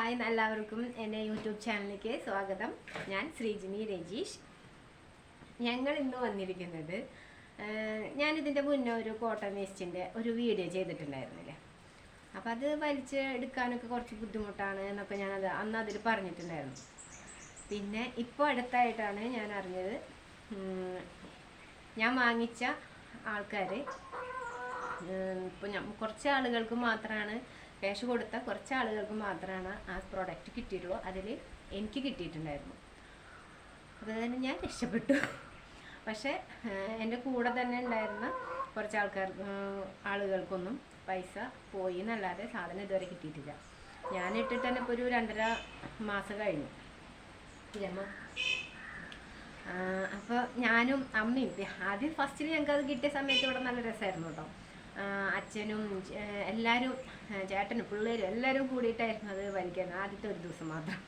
Hi എല്ലാവർക്കും എന്റെ YouTube ചാനലിലേക്ക് സ്വാഗതം. ഞാൻ ശ്രീജിനി രജീഷ്. ഞങ്ങൾ ഇന്ന് വന്നിരിക്കുന്നത് ഞാനിതിന്റെ മുന്നേ ഒരു കോട്ടൺ വേസ്റ്റിന്റെ ഒരു വീഡിയോ ചെയ്തിട്ടുണ്ടായിരുന്നില്ലേ? അപ്പോൾ അത് വലിച്ച് എടുക്കാനൊക്കെ കുറച്ച് ബുദ്ധിമുട്ടാണ് എന്നൊക്കെ ഞാനത് അന്ന് അതിൽ പറഞ്ഞിട്ടുണ്ടായിരുന്നു. പിന്നെ ഇപ്പോൾ അടുത്തായിട്ടാണ് ഞാൻ അറിഞ്ഞത് ഞാൻ വാങ്ങിച്ച ആൾക്കാർ ഇപ്പോൾ ഞാൻ കുറച്ച് ആളുകൾക്ക് മാത്രമാണ് ക്യാഷ് കൊടുത്ത കുറച്ച് ആളുകൾക്ക് മാത്രമാണ് ആ പ്രോഡക്റ്റ് കിട്ടിയിട്ടുള്ളൂ. അതിൽ എനിക്ക് കിട്ടിയിട്ടുണ്ടായിരുന്നു. അപ്പോൾ തന്നെ ഞാൻ രക്ഷപ്പെട്ടു. പക്ഷേ എന്റെ കൂടെ തന്നെ ഉണ്ടായിരുന്ന കുറച്ച് ആൾക്കാർ ആളുകൾക്കൊന്നും പൈസ പോയി എന്നല്ലാതെ സാധനം ഇതുവരെ കിട്ടിയിട്ടില്ല. ഞാൻ ഇട്ടിട്ട് തന്നെ ഇപ്പോൾ ഒരു രണ്ടര മാസം കഴിഞ്ഞു. ഇല്ലമ്മ അപ്പോൾ ഞാനും അമ്മയും ആദ്യം ഫസ്റ്റിൽ ഞങ്ങൾക്ക് അത് കിട്ടിയ സമയത്ത് ഇവിടെ നല്ല രസമായിരുന്നു കേട്ടോ. അച്ഛനും എല്ലാവരും ചേട്ടനും പിള്ളേരും എല്ലാവരും കൂടിയിട്ടായിരുന്നു അത് വലിക്കുന്നത് ആദ്യത്തെ ഒരു ദിവസം മാത്രം.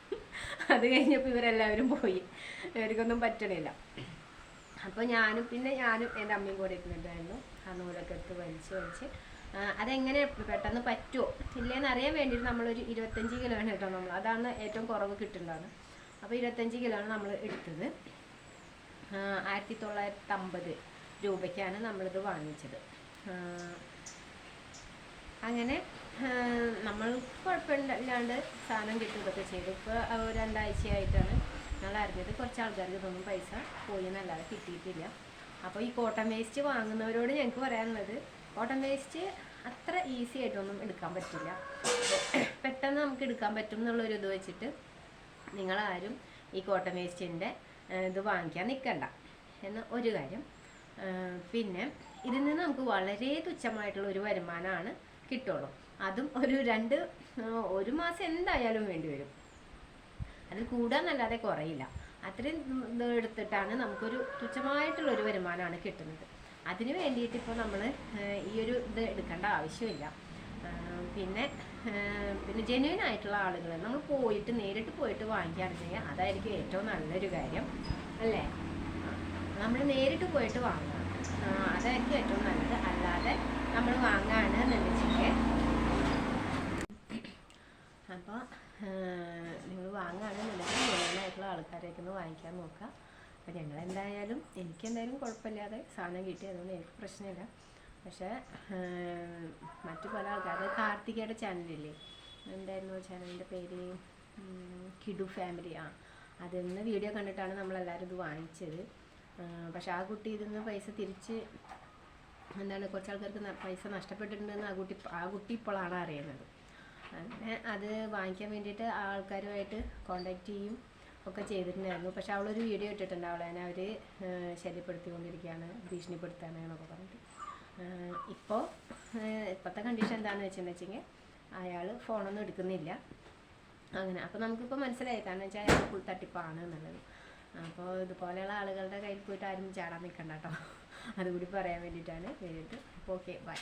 അത് കഴിഞ്ഞപ്പോൾ ഇവരെല്ലാവരും പോയി. ഇവർക്കൊന്നും പറ്റണില്ല. അപ്പോൾ ഞാനും പിന്നെ ഞാനും എന്റെ അമ്മയും കൂടെ ഇരുന്നിട്ടായിരുന്നു. ആ നൂലൊക്കെ എടുത്ത് വലിച്ച് വലിച്ച്. അതെങ്ങനെ പെട്ടെന്ന് പറ്റുമോ ഇല്ലേന്ന് അറിയാൻ വേണ്ടിയിട്ട് നമ്മളൊരു ഇരുപത്തഞ്ച് കിലോ ആണ് കേട്ടോ നമ്മൾ. അതാണ് ഏറ്റവും കുറവ് കിട്ടുന്നതാണ് അപ്പോൾ ഇരുപത്തഞ്ച് കിലോ ആണ് നമ്മൾ എടുത്തത്. ആയിരത്തി തൊള്ളായിരത്തി അമ്പത് രൂപയ്ക്കാണ് നമ്മളിത് വാങ്ങിച്ചത്. അങ്ങനെ നമ്മൾ കുഴപ്പമില്ലാണ്ട് സാധനം കിട്ടുകയൊക്കെ ചെയ്തു. ഇപ്പോൾ രണ്ടാഴ്ചയായിട്ടാണ് ഞങ്ങൾ അറിഞ്ഞത്. കുറച്ച് ആൾക്കാർക്ക് ഇതൊന്നും പൈസ പോയി എന്നല്ലാതെ കിട്ടിയിട്ടില്ല. അപ്പോൾ ഈ കോട്ടൺ വേസ്റ്റ് വാങ്ങുന്നവരോട് ഞങ്ങൾക്ക് പറയാനുള്ളത് കോട്ടൺ വേസ്റ്റ് അത്ര ഈസി ആയിട്ടൊന്നും എടുക്കാൻ പറ്റില്ല. പെട്ടെന്ന് നമുക്ക് എടുക്കാൻ പറ്റും എന്നുള്ളൊരു ഇത് വെച്ചിട്ട് നിങ്ങളാരും ഈ കോട്ടൺ വേസ്റ്റിന്റെ ഇത് വാങ്ങിക്കാൻ നിൽക്കണ്ട. എന്ന ഒരു കാര്യം പിന്നെ ഇതിൽ നിന്ന് നമുക്ക് വളരെ തുച്ഛമായിട്ടുള്ള ഒരു വരുമാനമാണ് കിട്ടുള്ളൂ. അതും ഒരു രണ്ട് ഒരു മാസം എന്തായാലും വേണ്ടി വരും. അതിൽ കൂടാന്നല്ലാതെ കുറയില്ല. അത്രയും എടുത്തിട്ടാണ് നമുക്കൊരു തുച്ഛമായിട്ടുള്ള ഒരു വരുമാനമാണ് കിട്ടുന്നത്. അതിന് വേണ്ടിയിട്ട് ഇപ്പോൾ നമ്മൾ ഈ ഒരു ഇത് എടുക്കേണ്ട ആവശ്യമില്ല. പിന്നെ പിന്നെ ജെന്യൂൻ ആയിട്ടുള്ള ആളുകൾ നമ്മൾ പോയിട്ട് നേരിട്ട് പോയിട്ട് വാങ്ങിക്കുകയാണെന്നുണ്ടെങ്കിൽ അതായിരിക്കും ഏറ്റവും നല്ലൊരു കാര്യം അല്ലേ? നമ്മൾ നേരിട്ട് പോയിട്ട് വാങ്ങണം ആ, അതായിരിക്കും ഏറ്റവും നല്ലത്. അല്ലാതെ നമ്മൾ വാങ്ങാണ് നിർമ്മിച്ചിട്ട് അപ്പോൾ നിങ്ങൾ വാങ്ങുകയാണെന്നുണ്ടെങ്കിൽ മുഴുവനായിട്ടുള്ള ആൾക്കാരെയൊക്കെ ഒന്ന് വാങ്ങിക്കാൻ നോക്കുക. അപ്പോൾ ഞങ്ങൾ എന്തായാലും എനിക്ക് എന്തായാലും കുഴപ്പമില്ലാതെ സാധനം കിട്ടി അതുകൊണ്ട് എനിക്ക് പ്രശ്നമില്ല. പക്ഷേ മറ്റു പല ആൾക്കാർ കാർത്തികയുടെ ചാനലില്ലേ? എന്തായിരുന്നു ചാനലിന്റെ പേര്? കിഡു ഫാമിലി. ആ അതിൽ നിന്ന് വീഡിയോ കണ്ടിട്ടാണ് നമ്മളെല്ലാവരും ഇത് വാങ്ങിച്ചത്. പക്ഷേ ആ കുട്ടി ഇതിൽ നിന്ന് പൈസ തിരിച്ച് എന്താണ് കുറച്ച് ആൾക്കാർക്ക് പൈസ നഷ്ടപ്പെട്ടിട്ടുണ്ടെന്ന് ആ കുട്ടി ആ കുട്ടി ഇപ്പോഴാണ് അറിയുന്നത്. അങ്ങനെ അത് വാങ്ങിക്കാൻ വേണ്ടിയിട്ട് ആ ആൾക്കാരുമായിട്ട് കോണ്ടാക്ട് ചെയ്യും ഒക്കെ ചെയ്തിട്ടുണ്ടായിരുന്നു. പക്ഷെ അവളൊരു വീഡിയോ ഇട്ടിട്ടുണ്ട് അവളെ. അവർ ശല്യപ്പെടുത്തിക്കൊണ്ടിരിക്കുകയാണ് ഭീഷണിപ്പെടുത്താണ് എന്നൊക്കെ പറഞ്ഞിട്ട്. ഇപ്പോൾ ഇപ്പോഴത്തെ കണ്ടീഷൻ എന്താണെന്ന് വെച്ചിട്ടുണ്ടെങ്കിൽ അയാൾ ഫോണൊന്നും എടുക്കുന്നില്ല. അങ്ങനെ. അപ്പോൾ നമുക്കിപ്പോൾ മനസ്സിലായി. കാരണം വെച്ചാൽ അയാൾ ഫുൾ തട്ടിപ്പാണ് എന്നുള്ളത്. അപ്പോൾ ഇതുപോലെയുള്ള ആളുകളുടെ കയ്യിൽ പോയിട്ട് ആരും ചാടാൻ നിൽക്കണ്ട കേട്ടോ. അതുകൂടി പറയാൻ വേണ്ടിയിട്ടാണ്. വേണ്ടിയിട്ട് അപ്പോൾ ഓക്കെ ബൈ